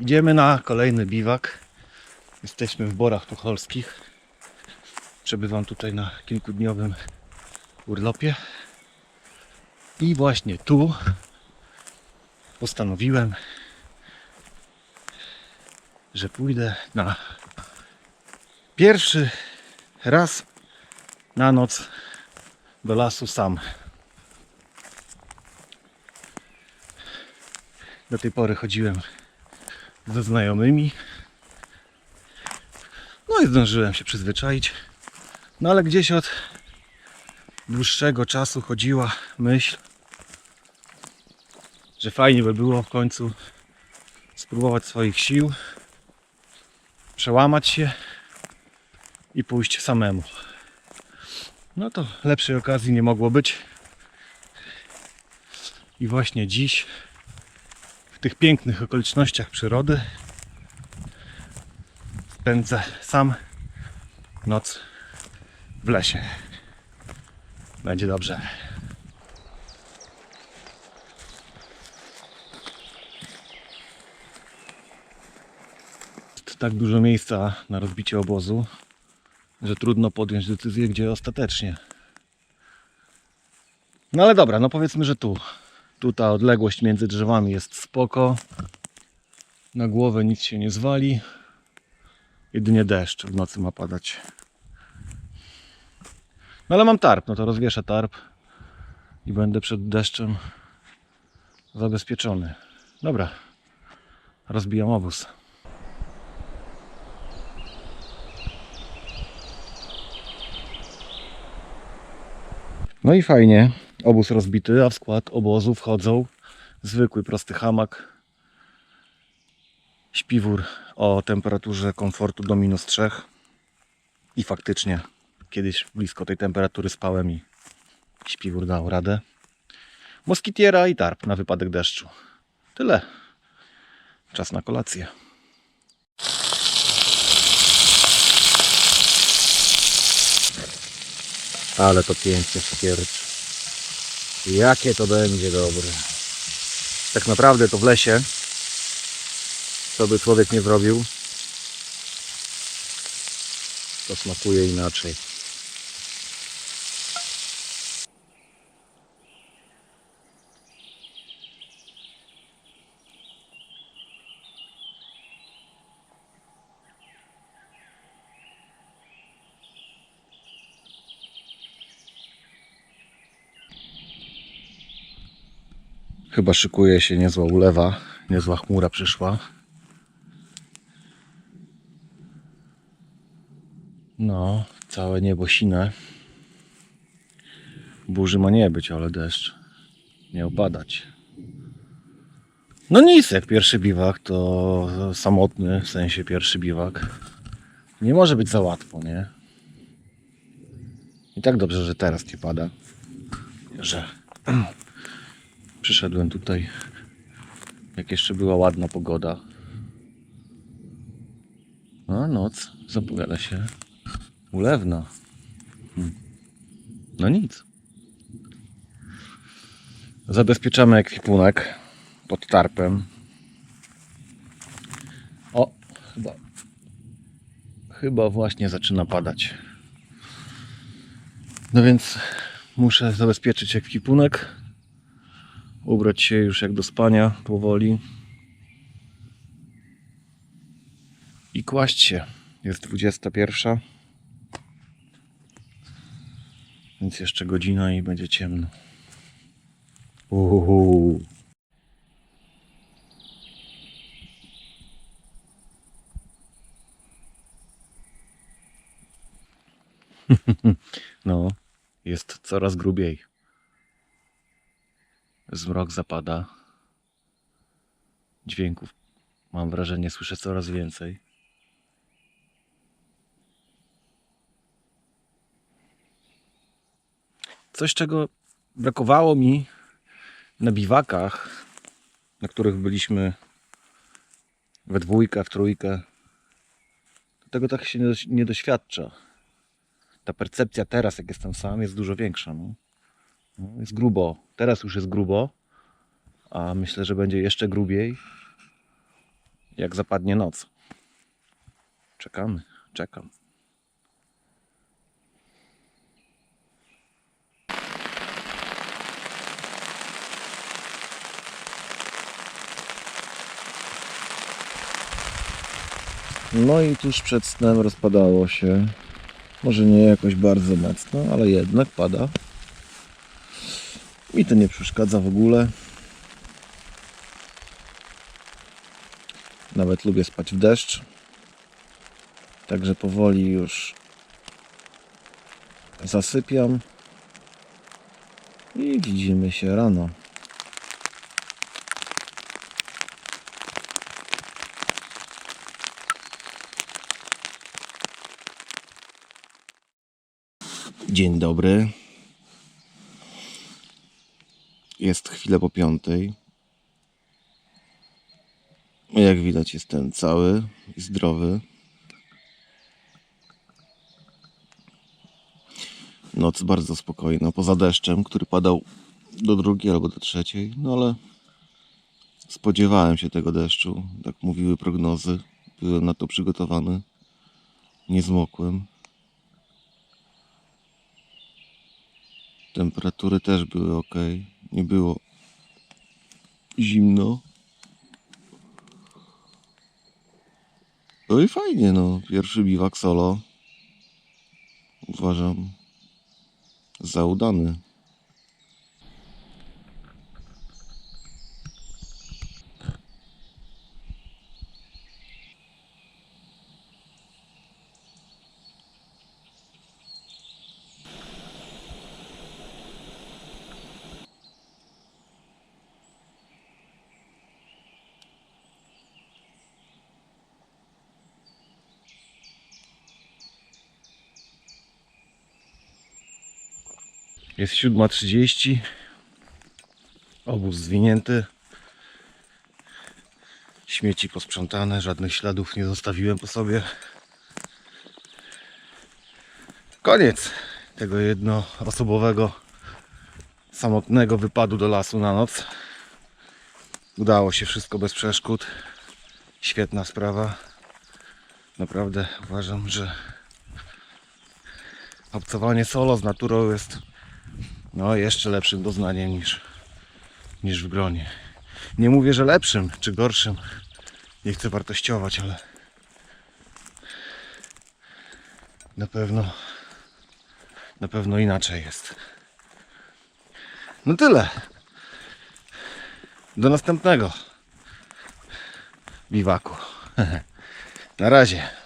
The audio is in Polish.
Idziemy na kolejny biwak. Jesteśmy w Borach Tucholskich. Przebywam tutaj na kilkudniowym urlopie. I właśnie tu postanowiłem, że pójdę na pierwszy raz na noc do lasu sam. Do tej pory chodziłem ze znajomymi. No i zdążyłem się przyzwyczaić. No ale gdzieś od dłuższego czasu chodziła myśl, że fajnie by było w końcu spróbować swoich sił, przełamać się i pójść samemu. No to lepszej okazji nie mogło być. I właśnie dziś, tych pięknych okolicznościach przyrody, spędzę sam noc w lesie. Będzie dobrze. Jest tak dużo miejsca na rozbicie obozu, że trudno podjąć decyzję, gdzie ostatecznie. No ale dobra, no powiedzmy, że tu. Tu ta odległość między drzewami jest spoko. Na głowę nic się nie zwali. Jedynie deszcz w nocy ma padać. No ale mam tarp, no to rozwieszę tarp i będę przed deszczem zabezpieczony. Dobra, rozbijam obóz. No i fajnie, obóz rozbity, a w skład obozu wchodzą zwykły prosty hamak, śpiwór o temperaturze komfortu do minus 3 i faktycznie kiedyś blisko tej temperatury spałem i śpiwór dał radę. Moskitiera i tarp na wypadek deszczu. Tyle. Czas na kolację. Ale to pięknie szkiercz. Jakie to będzie dobre. Tak naprawdę to w lesie, co by człowiek nie zrobił, to smakuje inaczej. Chyba szykuje się niezła ulewa, niezła chmura przyszła. No, całe niebo sine. Burzy ma nie być, ale deszcz nie opadać. No nic, jak pierwszy biwak, to samotny, w sensie pierwszy biwak. Nie może być za łatwo, nie? I tak dobrze, że teraz nie pada. Że przyszedłem tutaj, jak jeszcze była ładna pogoda. A noc zapowiada się ulewna. Hmm. No nic. Zabezpieczamy ekwipunek pod tarpem. O, chyba. Chyba właśnie zaczyna padać. No więc muszę zabezpieczyć ekwipunek. Ubrać się już jak do spania powoli. I kłaść się. Jest 21. Więc jeszcze godzina i będzie ciemno. Uhuhu. No, jest coraz grubiej. Zmrok zapada. Dźwięków mam wrażenie słyszę coraz więcej. Coś, czego brakowało mi na biwakach, na których byliśmy we dwójkę, w trójkę. Tego tak się nie, doś- nie doświadcza. Ta percepcja teraz, jak jestem sam, jest dużo większa. No. Jest grubo. Teraz już jest grubo, a myślę, że będzie jeszcze grubiej. jak zapadnie noc. Czekamy, czekam. No i tuż przed snem rozpadało się. Może nie jakoś bardzo mocno, ale jednak pada. Mi to nie przeszkadza w ogóle. Nawet lubię spać w deszcz. Także powoli już zasypiam. I widzimy się rano. Dzień dobry. Jest chwilę po piątej. Jak widać jestem cały i zdrowy. Noc bardzo spokojna, poza deszczem, który padał do drugiej albo do trzeciej, no ale spodziewałem się tego deszczu, tak mówiły prognozy. Byłem na to przygotowany. Nie zmokłem. Temperatury też były ok. Nie było zimno. No i fajnie, no. Pierwszy biwak solo. Uważam za udany. Jest 7.30. Obóz zwinięty. Śmieci posprzątane, żadnych śladów nie zostawiłem po sobie. Koniec tego jednoosobowego, samotnego wypadu do lasu na noc. Udało się wszystko bez przeszkód. Świetna sprawa. Naprawdę uważam, że obcowanie solo z naturą jest no jeszcze lepszym doznaniem niż, niż w gronie. Nie mówię, że lepszym czy gorszym. Nie chcę wartościować, ale na pewno na pewno inaczej jest. No tyle. Do następnego biwaku. Na razie.